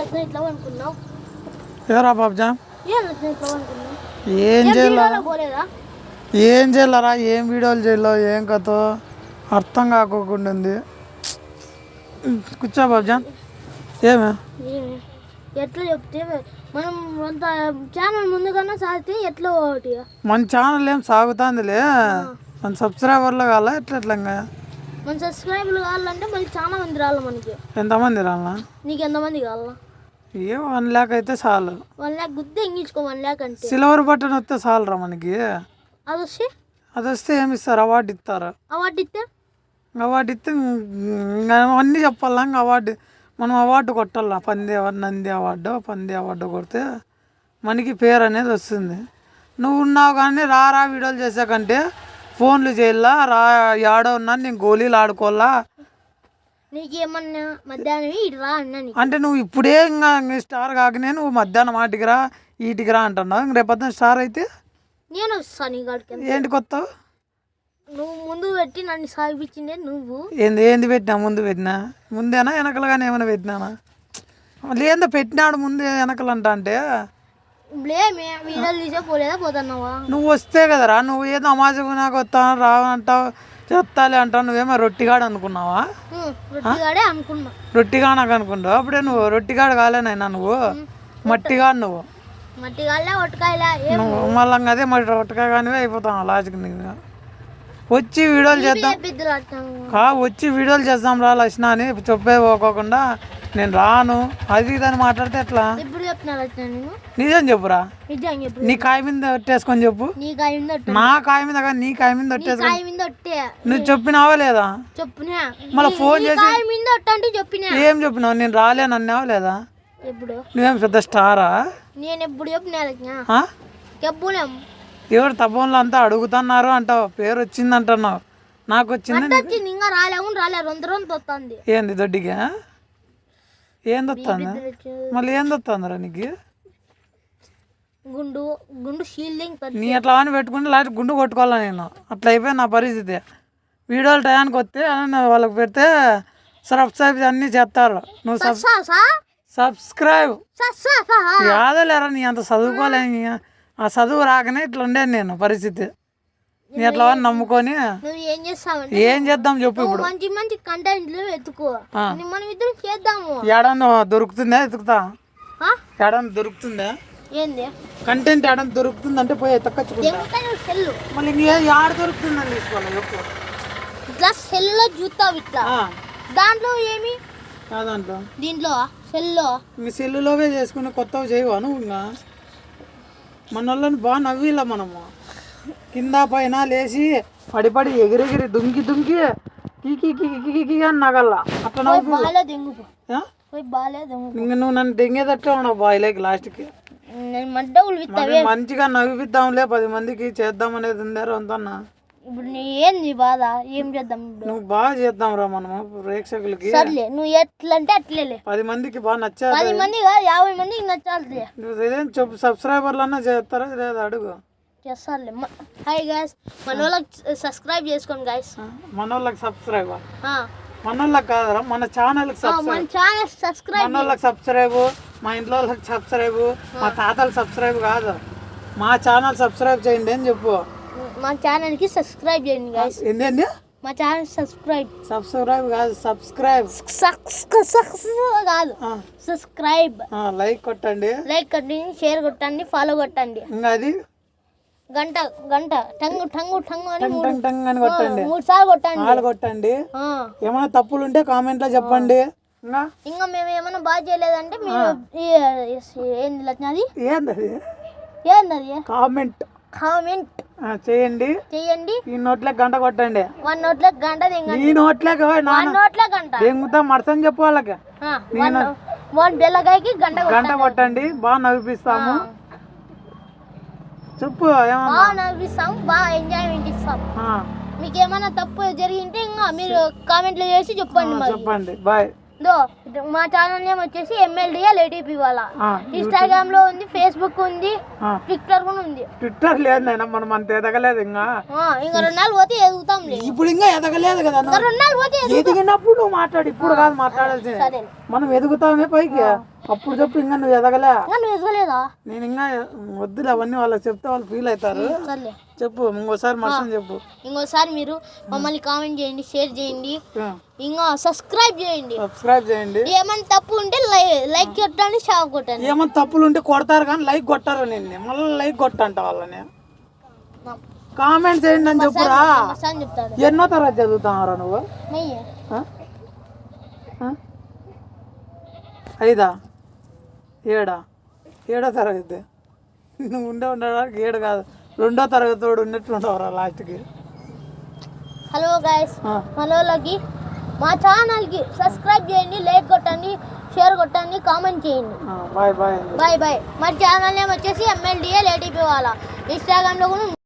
రత్న ఇట్లా అనుకున్నావు? ఎవరా బాబ్జా ఏం చేయాల ఏం చేయాలరా? ఏం వీడియోలు చేయాలో? ఏం కథ? అర్థం కాకోకుండా ఉంది. కూర్చో బాబ్జా ఏమే? ఎట్లా చెప్తే మనం అంత ఛానల్ ముందుకన్నా సాగితే ఎట్లా ఒకటి మన ఛానల్ ఏం సాగుతుందిలే. మన సబ్స్క్రైబర్లు కావాలా? ఎట్లా ఎట్లా ఇంకా? మన సబ్స్క్రైబర్లు కావాలంటే మళ్ళీ చాలా మంది రావాలి మనకి? ఎంతమంది రాలా నీకు ఎంతమంది కావాలా? ఏ వన్ ల్యాక్ అయితే చాలు. వన్ ల్యాక్ గుద్దే ఎంగించుకో వన్ ల్యాక్ అంటే. సిల్వర్ బటన్ వస్తే చాలురా మనకి. అది వస్తే అది వస్తే ఏమి ఇస్తారు అవార్డు ఇస్తారు అవార్డు ఇస్తే అవార్డు ఇస్తే అన్నీ చెప్పాలా? ఇంకా అవార్డు మనం అవార్డు కొట్టాలా? పంది అవార్డు నంది అవార్డు పంది అవార్డు కొడితే మనకి పేరు అనేది వస్తుంది. నువ్వు ఉన్నావు కానీ రా రా వీడియోలు చేసాకంటే ఫోన్లు చేయాలా? రా యాడో ఉన్నా నేను గోళీలు ఆడుకోవాలా? నీకు ఏమన్నా మధ్యాహ్నం ఇటు రా అన్నా నీకు. అంటే నువ్వు ఇప్పుడే ఇంకా స్టార్ కాకనే నువ్వు మధ్యాహ్నం ఆటికి రా ఈటికి రా అంటున్నావు. ఇంక రేపొద్దున స్టార్ అయితే నేను వస్తాను ఏంటి కొత్త నువ్వు ముందు పెట్టి నన్ను సాగిపించిందే నువ్వు. ఏంది ఏంది పెట్టినా? ముందు పెట్టినా? ముందేనా? వెనకలుగానే ఏమైనా పెట్టినానా? లేదో పెట్టినాడు ముందు వెనకలు అంట. అంటే లేమే వీడియోలు తీసే పోలేదా పోతున్నావా? నువ్వు వస్తే కదరా నువ్వు ఏదో అమాజకు నాకు వస్తాను రావంటావు చెత్తాలి అంటావు. నువ్వేమో రొట్టిగాడు అనుకున్నావా? రొట్టిగాడే అనుకున్నా. రొట్టిగా నాకు అనుకుంటావు? అప్పుడే నువ్వు రొట్టిగాడు కాలేనైనా నువ్వు. మట్టిగాడు నువ్వు. ఒట్టకాయలే ఏం నువ్వు మళ్ళీ అదే మరి రొట్టగా కానివే అయిపోతావు లాస్ట్కి నీకు. వచ్చి వీడియోలు చేద్దాం. కా వచ్చి వీడియోలు చేద్దాం రా లక్ష్ణ అని చెప్పే పోకోకుండా. నేను రాను. అది ఇది అని మాట్లాడితే ఎట్లా? నిజం చెప్పురా. నీ కాయ మీద ఒట్టేసుకొని చెప్పు. నీ కాయ మీద కానీ నీ కాయ మీద ఒట్టేసుకొని నువ్వు చెప్పినావా లేదా? మళ్ళీ ఫోన్ చేసి ఏం చెప్పినావు? నేను రాలేను అన్నావా లేదా? నువ్వేం పెద్ద స్టారా? నేను ఎప్పుడు చెప్పినా ఎవరు తప్పంలో అంతా అడుగుతున్నారు అంటావు? పేరు వచ్చింది అంటున్నావు నాకు? వచ్చింది ఇంకా రాలే రెండు వస్తుంది ఏంది దొడ్డిగా? ఏంది వస్తుందా మళ్ళీ ఏంది వస్తుందిరా నీకు? గుండు గుండు షీల్డింగ్ నీ అట్లా అని పెట్టుకుంటే లాస్ట్ గుండు కొట్టుకోవాలా నేను? అట్లా అయిపోయింది నా పరిస్థితి. వీడియోలు టయానికి వస్తే వాళ్ళకి పెడితే సబ్స్క్రైబ్ అన్నీ చేస్తారు. నువ్వు సబ్స్క్రైబ్ యాదలేరా నీ అంత చదువుకోలే ఆ చదువు రాకనే ఇట్లా ఉండేది నేను పరిస్థితి. నీ అట్లా నమ్ముకొని నువ్వు ఏం చేస్తావంటే ఏం చేద్దాం చెప్పు ఇప్పుడు. మంచి మంచి కంటెంట్లు వెతుకో. ని- మనం ఇద్దరం చేద్దాము. ఏడన్నా దొరుకుతుందా ఎతుకుతా ఆ? ఏడన్నా దొరుకుతుందా? ఏంది? కంటెంట్ ఏడన్నా దొరుకుతుందంటే పోయి ఎతకొచ్చుకుంటా సెల్లు. మళ్ళీ ఇంకే ఆడ దొరుకుతుందని తీసుకోవాలి చెప్పు. ఇట్లా సెల్లో చూస్తావు ఇట్లా. ఆ, దాంట్లో ఏమి? కాదంటో దీంట్లో. సెల్లో? ఇంక సెల్లులోవే చేసుకుని కొత్తవి చేయవా నువ్వు ఇంకా? మన వాళ్ళని బాగా నవ్విలా మనము. కింద పైన లేచి పడి పడి ఎగిరెగిరి దుంకి దుంకి కీకి కీకి కీకి కీ అని నగల్లా. అట్లా నవ్వు ఇంక నన్ను దెంగేటట్లే ఉన్నావు బాయిలేకి లాస్ట్కి మంచిగా నవ్విద్దాంలే పది మందికి చేద్దాం అనేది ఉందారు అంతన్నా ఇప్పుడు నీ ఏంది బాధ? ఏం చేద్దాం ఇప్పుడు? నువ్వు బాగా చేద్దాం రా మనము ప్రేక్షకులకి. సర్లే నువ్వు ఎట్లంటే అట్లేలే. పది మందికి బాగా నచ్చారు. పది మంది కాదు యాభై మందికి నచ్చాలి నువ్వు ఇదేం చెప్పు సబ్స్క్రైబర్లు అన్నా చేస్తారా లేదా అడుగు. చేస్తారులే హాయ్ గాయస్. మన వాళ్ళకి సబ్స్క్రైబ్ చేసుకోండి గాయస్. మన వాళ్ళకి సబ్స్క్రైబ్? మన వాళ్ళకి కాదురా మన ఛానల్కి మన సబ్స్క్రైబ్. ఛానల్ సబ్స్క్రైబ్ మన వాళ్ళకి సబ్స్క్రైబ్ మా ఇంట్లో వాళ్ళకి సబ్స్క్రైబ్ మా తాతలకు సబ్స్క్రైబ్ కాదు. మా ఛానల్ సబ్స్క్రైబ్ చేయండి అని చెప్పు. మా ఛానల్కి సబ్స్క్రైబ్ చేయండి గాయస్ ఏంటండి మా ఛానల్ సబ్స్క్రైబ్. సబ్స్క్రైబ్ కాదు సబ్స్క్రైబ్. సక్స్ కాదు. సబ్స్క్రైబ్. లైక్ కొట్టండి. లైక్ కొట్టండి షేర్ కొట్టండి ఫాలో కొట్టండి. అది? గంట గంట. టంగు టంగు టంగు అని టంగ్ టంగ్ అని కొట్టండి. మూడు సార్లు కొట్టండి. ఆలు కొట్టండి. ఏమైనా తప్పులు ఉంటే కామెంట్లో చెప్పండి. ఇంకా? మేము ఏమైనా బాగా చేయలేదంటే మీరు ఏంది లక్ష్మది ఏంది అది? ఏంది అది? కామెంట్. కామెంట్ చేయండి. చేయండి. ఈ నోట్లే గంట కొట్టండి. వన్ నోట్లో గంట దింగండి. ఈ నోట్లే వన్ నోట్లో గంట. దెంగుతా మడసని చెప్పు వాళ్ళకి. వన్ బెల్లకాయకి గంట గంట కొట్టండి. బాగా నవ్విపిస్తాము. చెప్పు ఏమన్నా? బాగా నవ్విస్తాం బాగా ఎంజాయ్మెంట్ ఇస్తాం. ఆ, మీకు ఏమైనా తప్పు జరిగింటే ఇంకా మీరు కామెంట్లు చేసి చెప్పండి చెప్పండి. బాయ్. దో మా ఛానల్ నేమ్ వచ్చేసి ఎంఎల్డిఎల్ ఏటీపీ వాళ్ళ ఇన్స్టాగ్రామ్లో ఉంది ఫేస్బుక్ ఉంది. ట్విట్టర్ కూడా ఉంది. ట్విట్టర్ లేదు నాయన మనం అంత ఎదగలేదు ఇంకా. ఇంకా రెండు నాలుగు పోతే ఎదుగుతాంలే. ఇప్పుడు ఇంకా ఎదగలేదు కదా రెండు నాలుగు పోతే ఎదుగు- ఎదిగినప్పుడు నువ్వు మాట్లాడు ఇప్పుడు కాదు మాట్లాడాల్సింది. మనం ఎదుగుతామే పైకి. అప్పుడు చెప్పు ఇంకా నువ్వు ఎదగలే. నేను ఇంకా వద్దులే అవన్నీ వాళ్ళకి చెప్తే వాళ్ళు ఫీల్ అవుతారు. చెప్పు ఇంకోసారి మర్సం చెప్పు. ఇంకోసారి మీరు మమ్మల్ని కామెంట్ చేయండి షేర్ చేయండి. ఇంకా సబ్స్క్రైబ్ చేయండి. సబ్స్క్రైబ్ చేయండి. ఏమైనా తప్పు ఉంటే లైక్ కొట్టండి షాప్ కొట్టండి. ఏమన్నా తప్పులు ఉంటే కొడతారు కానీ లైక్ కొట్టారు నిన్ను. మళ్ళీ లైక్ కొట్టంట వాళ్ళని. కామెంట్ చేయండి అని చెప్పురా. ఎన్నో తరగతి చదువుతున్నారా నువ్వు? ఐదా? ఏడా? ఏడో తరగతి. నువ్వు ఉండే ఉండడానికి ఏడు కాదు. రెండో తరగతి ఉండవరా లాస్ట్కి. Hello guys. మనోళ్ళకి మా ఛానల్కి సబ్స్క్రైబ్ చేయండి లైక్ కొట్టండి షేర్ కొట్టండి కామెంట్ చేయండి. Bye bye. Bye bye. మరి ఛానల్ నేమ్ వచ్చేసి ఎంఎల్డిఏ లేటీపీ వాళ్ళ ఇన్స్టాగ్రామ్లో కూడా